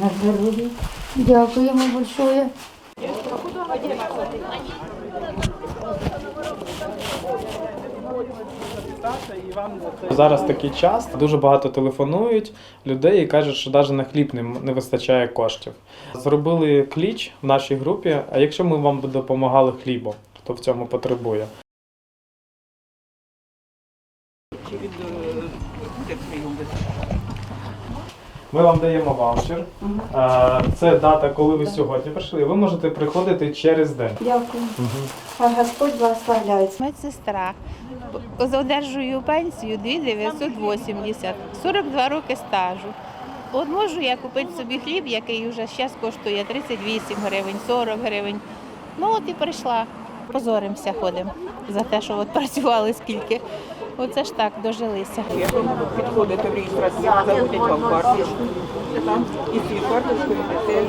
На здоров'я. Дякуємо большое. Зараз такий час, дуже багато телефонують людей і кажуть, що навіть на хліб не, не вистачає коштів. Зробили кліч в нашій групі. А якщо ми вам допомагали хлібом, хто в цьому потребує? Ми вам даємо ваучер. Е, Це дата, коли ви сьогодні прийшли. Ви можете приходити через день. Дякую. Хай Господь благословляє. Медсестра. Одержую пенсію 2980, 42 роки стажу. От можу я купити собі хліб, який вже зараз коштує 38 гривень, 40 гривень. Ну от і прийшла. Позоримося ходимо за те, що от працювали скільки. Оце ж так дожилися. Якщо підходите в реєстрацію, заводять вам карточку. І свій карточку йдете,